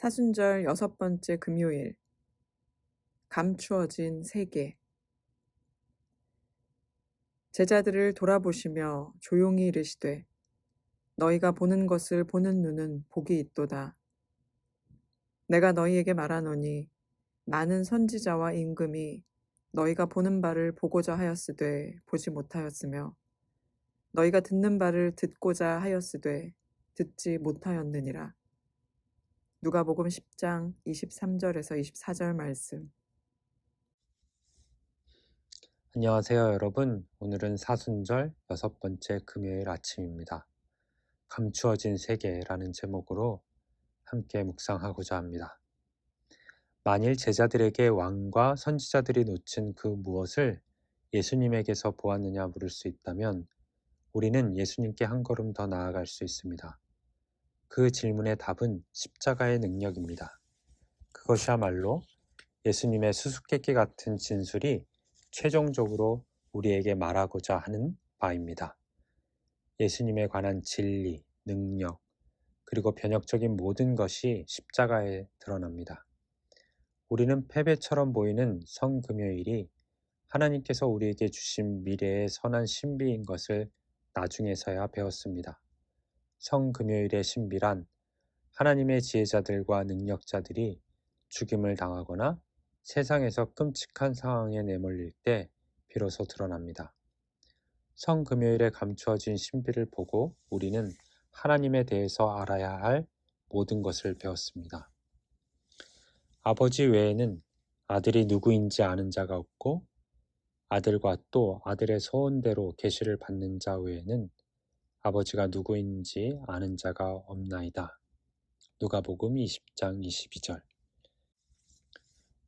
사순절 여섯 번째 금요일 감추어진 세계 제자들을 돌아보시며 조용히 이르시되 너희가 보는 것을 보는 눈은 복이 있도다. 내가 너희에게 말하노니 많은 선지자와 임금이 너희가 보는 바를 보고자 하였으되 보지 못하였으며 너희가 듣는 바를 듣고자 하였으되 듣지 못하였느니라. 누가복음 10장 23절에서 24절 말씀. 안녕하세요, 여러분. 오늘은 사순절 여섯 번째 금요일 아침입니다. 감추어진 세계라는 제목으로 함께 묵상하고자 합니다. 만일 제자들에게 왕과 선지자들이 놓친 그 무엇을 예수님에게서 보았느냐 물을 수 있다면 우리는 예수님께 한 걸음 더 나아갈 수 있습니다. 그 질문의 답은 십자가의 능력입니다. 그것이야말로 예수님의 수수께끼 같은 진술이 최종적으로 우리에게 말하고자 하는 바입니다. 예수님에 관한 진리, 능력, 그리고 변혁적인 모든 것이 십자가에 드러납니다. 우리는 패배처럼 보이는 성금요일이 하나님께서 우리에게 주신 미래의 선한 신비인 것을 나중에서야 배웠습니다. 성금요일의 신비란 하나님의 지혜자들과 능력자들이 죽임을 당하거나 세상에서 끔찍한 상황에 내몰릴 때 비로소 드러납니다. 성금요일에 감추어진 신비를 보고 우리는 하나님에 대해서 알아야 할 모든 것을 배웠습니다. 아버지 외에는 아들이 누구인지 아는 자가 없고 아들과 또 아들의 소원대로 계시를 받는 자 외에는 아버지가 누구인지 아는 자가 없나이다. 누가복음 20장 22절.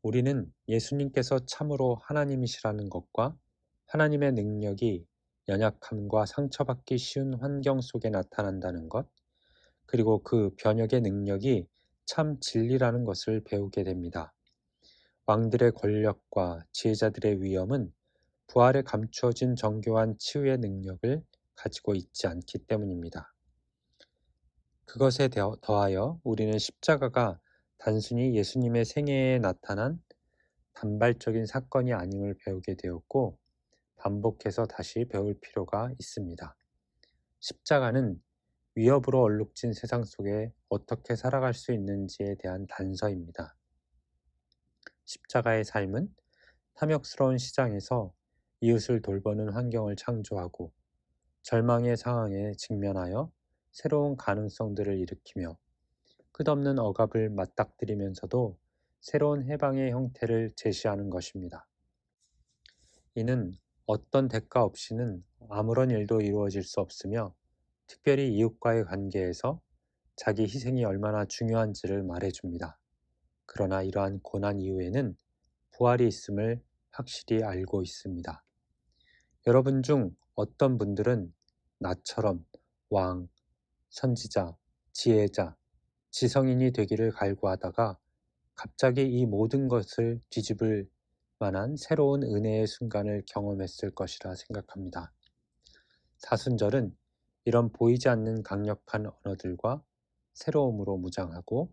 우리는 예수님께서 참으로 하나님이시라는 것과 하나님의 능력이 연약함과 상처받기 쉬운 환경 속에 나타난다는 것, 그리고 그 변혁의 능력이 참 진리라는 것을 배우게 됩니다. 왕들의 권력과 지혜자들의 위엄은 부활에 감추어진 정교한 치유의 능력을 가지고 있지 않기 때문입니다. 그것에 더하여 우리는 십자가가 단순히 예수님의 생애에 나타난 단발적인 사건이 아님을 배우게 되었고 반복해서 다시 배울 필요가 있습니다. 십자가는 위협으로 얼룩진 세상 속에 어떻게 살아갈 수 있는지에 대한 단서입니다. 십자가의 삶은 탐욕스러운 시장에서 이웃을 돌보는 환경을 창조하고 절망의 상황에 직면하여 새로운 가능성들을 일으키며 끝없는 억압을 맞닥뜨리면서도 새로운 해방의 형태를 제시하는 것입니다. 이는 어떤 대가 없이는 아무런 일도 이루어질 수 없으며 특별히 이웃과의 관계에서 자기 희생이 얼마나 중요한지를 말해줍니다. 그러나 이러한 고난 이후에는 부활이 있음을 확실히 알고 있습니다. 여러분 중 어떤 분들은 나처럼 왕, 선지자, 지혜자, 지성인이 되기를 갈구하다가 갑자기 이 모든 것을 뒤집을 만한 새로운 은혜의 순간을 경험했을 것이라 생각합니다. 사순절은 이런 보이지 않는 강력한 언어들과 새로움으로 무장하고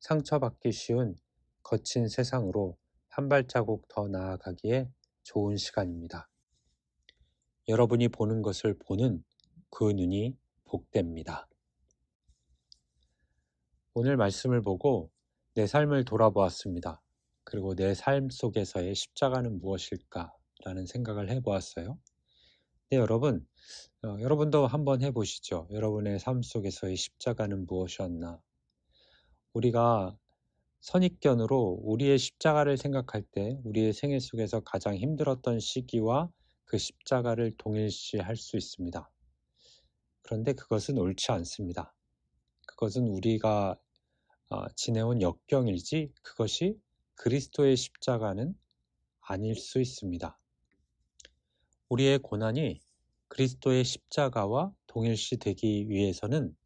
상처받기 쉬운 거친 세상으로 한 발자국 더 나아가기에 좋은 시간입니다. 여러분이 보는 것을 보는 그 눈이 복됩니다. 오늘 말씀을 보고 내 삶을 돌아보았습니다. 그리고 내 삶 속에서의 십자가는 무엇일까라는 생각을 해보았어요. 네, 여러분, 어, 여러분도 한번 해보시죠. 여러분의 삶 속에서의 십자가는 무엇이었나? 우리가 선입견으로 우리의 십자가를 생각할 때 우리의 생애 속에서 가장 힘들었던 시기와 그 십자가를 동일시할 수 있습니다. 그런데 그것은 옳지 않습니다. 그것은 우리가 어, 지내온 역경일지 그것이 그리스도의 십자가는 아닐 수 있습니다. 우리의 고난이 그리스도의 십자가와 동일시 되기 위해서는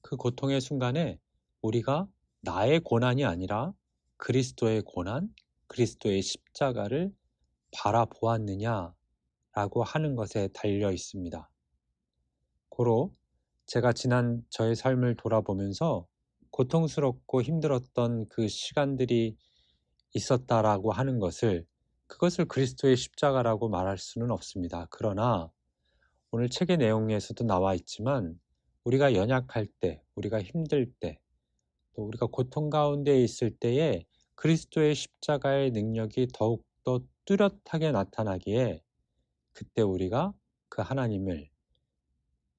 그 고통의 순간에 우리가 나의 고난이 아니라 그리스도의 고난, 그리스도의 십자가를 바라보았느냐 라고 하는 것에 달려 있습니다. 고로 제가 지난 저의 삶을 돌아보면서 고통스럽고 힘들었던 그 시간들이 있었다라고 하는 것을 그것을 그리스도의 십자가라고 말할 수는 없습니다. 그러나 오늘 책의 내용에서도 나와 있지만 우리가 연약할 때, 우리가 힘들 때, 또 우리가 고통 가운데 있을 때에 그리스도의 십자가의 능력이 더욱더 뚜렷하게 나타나기에 그때 우리가 그 하나님을,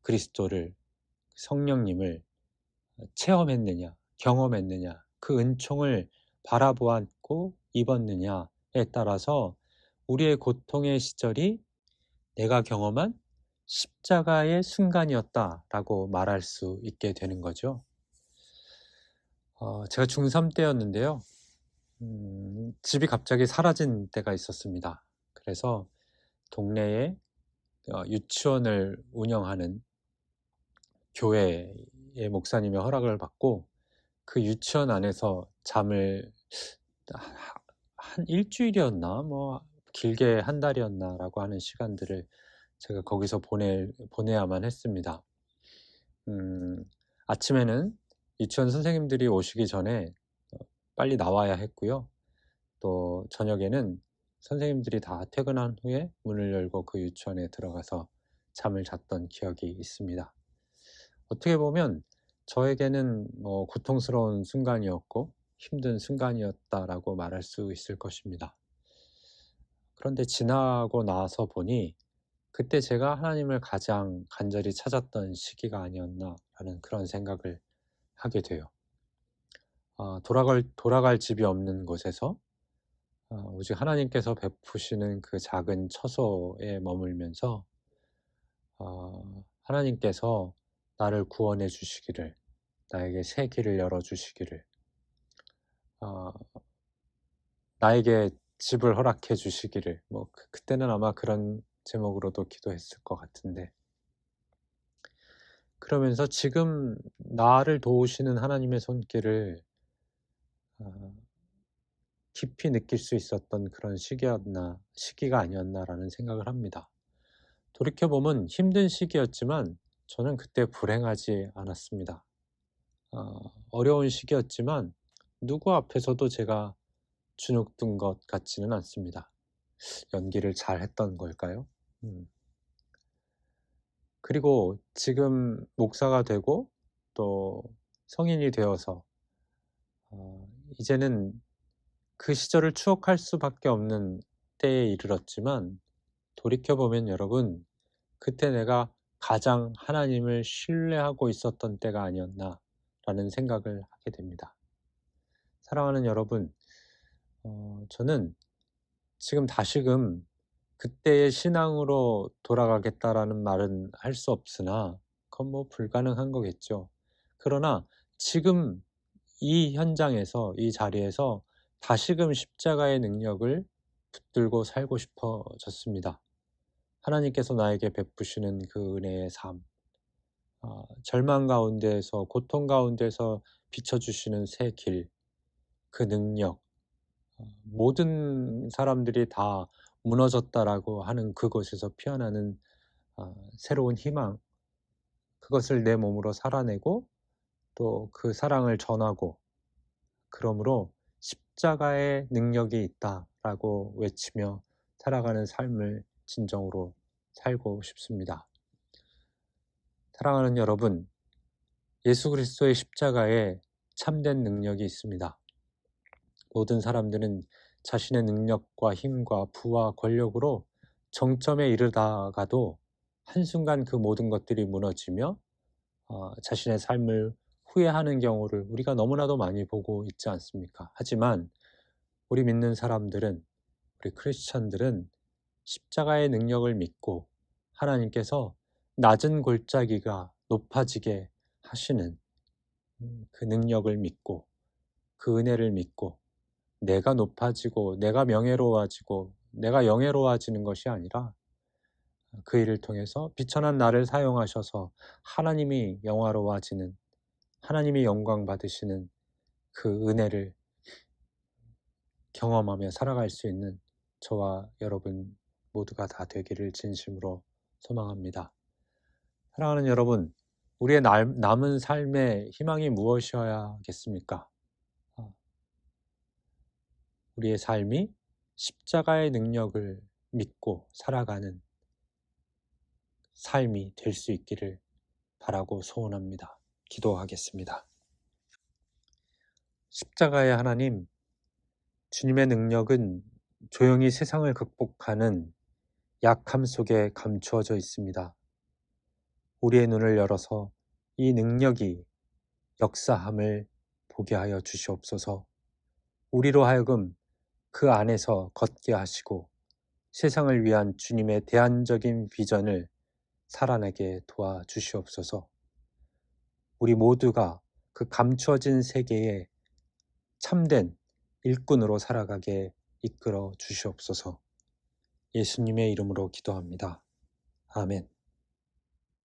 그리스도를, 성령님을 체험했느냐, 경험했느냐, 그 은총을 바라보았고 입었느냐에 따라서 우리의 고통의 시절이 내가 경험한 십자가의 순간이었다라고 말할 수 있게 되는 거죠. 어, 제가 중3 때였는데요. 음, 집이 갑자기 사라진 때가 있었습니다. 그래서 동네에 어, 유치원을 운영하는 교회의 목사님의 허락을 받고 그 유치원 안에서 잠을 하- 한 일주일이었나 뭐 길게 한 달이었나라고 하는 시간들을 제가 거기서 보내 보내야만 했습니다. 음, 아침에는 유치원 선생님들이 오시기 전에 어, 빨리 나와야 했고요. 또 저녁에는 선생님들이 다 퇴근한 후에 문을 열고 그 유치원에 들어가서 잠을 잤던 기억이 있습니다. 어떻게 보면 저에게는 뭐 고통스러운 순간이었고 힘든 순간이었다라고 말할 수 있을 것입니다. 그런데 지나고 나서 보니 그때 제가 하나님을 가장 간절히 찾았던 시기가 아니었나라는 그런 생각을 하게 돼요. 아, 돌아갈, 돌아갈 집이 없는 곳에서 아, 오직 하나님께서 베푸시는 그 작은 처소에 머물면서 아, 하나님께서 나를 구원해 주시기를, 나에게 새 길을 열어 주시기를, 아, 나에게 집을 허락해 주시기를, 뭐 그- 그때는 아마 그런 제목으로도 기도했을 것 같은데, 그러면서 지금 나를 도우시는 하나님의 손길을 아, 깊이 느낄 수 있었던 그런 시기였나, 시기가 아니었나라는 생각을 합니다. 돌이켜보면 힘든 시기였지만 저는 그때 불행하지 않았습니다. 어, 어려운 시기였지만 누구 앞에서도 제가 주눅든 것 같지는 않습니다. 연기를 잘 했던 걸까요? 음. 그리고 지금 목사가 되고 또 성인이 되어서 어, 이제는 그 시절을 추억할 수밖에 없는 때에 이르렀지만 돌이켜보면 여러분 그때 내가 가장 하나님을 신뢰하고 있었던 때가 아니었나라는 생각을 하게 됩니다. 사랑하는 여러분, 어, 저는 지금 다시금 그때의 신앙으로 돌아가겠다라는 말은 할 수 없으나 그건 뭐 불가능한 거겠죠. 그러나 지금 이 현장에서 이 자리에서 다시금 십자가의 능력을 붙들고 살고 싶어졌습니다. 하나님께서 나에게 베푸시는 그 은혜의 삶, 아, 절망 가운데에서 고통 가운데서 비춰주시는 새 길, 그 능력, 어, 모든 사람들이 다 무너졌다라고 하는 그곳에서 피어나는 아, 새로운 희망, 그것을 내 몸으로 살아내고 또 그 사랑을 전하고 그러므로 십자가의 능력이 있다라고 외치며 살아가는 삶을 진정으로 살고 싶습니다. 사랑하는 여러분, 예수 그리스도의 십자가에 참된 능력이 있습니다. 모든 사람들은 자신의 능력과 힘과 부와 권력으로 정점에 이르다가도 한순간 그 모든 것들이 무너지며 어, 자신의 삶을 후회하는 경우를 우리가 너무나도 많이 보고 있지 않습니까? 하지만 우리 믿는 사람들은, 우리 크리스천들은 십자가의 능력을 믿고 하나님께서 낮은 골짜기가 높아지게 하시는 음, 그 능력을 믿고 그 은혜를 믿고 내가 높아지고 내가 명예로워지고 내가 영예로워지는 것이 아니라 그 일을 통해서 비천한 나를 사용하셔서 하나님이 영화로워지는 하나님이 영광 받으시는 그 은혜를 경험하며 살아갈 수 있는 저와 여러분 모두가 다 되기를 진심으로 소망합니다. 사랑하는 여러분, 우리의 남- 남은 삶의 희망이 무엇이어야겠습니까? 어, 우리의 삶이 십자가의 능력을 믿고 살아가는 삶이 될 수 있기를 바라고 소원합니다. 기도하겠습니다. 십자가의 하나님, 주님의 능력은 조용히 세상을 극복하는 약함 속에 감추어져 있습니다. 우리의 눈을 열어서 이 능력이 역사함을 보게 하여 주시옵소서. 우리로 하여금 그 안에서 걷게 하시고 세상을 위한 주님의 대안적인 비전을 살아내게 도와 주시옵소서. 우리 모두가 그 감추어진 세계에 참된 일꾼으로 살아가게 이끌어 주시옵소서. 예수님의 이름으로 기도합니다. 아멘.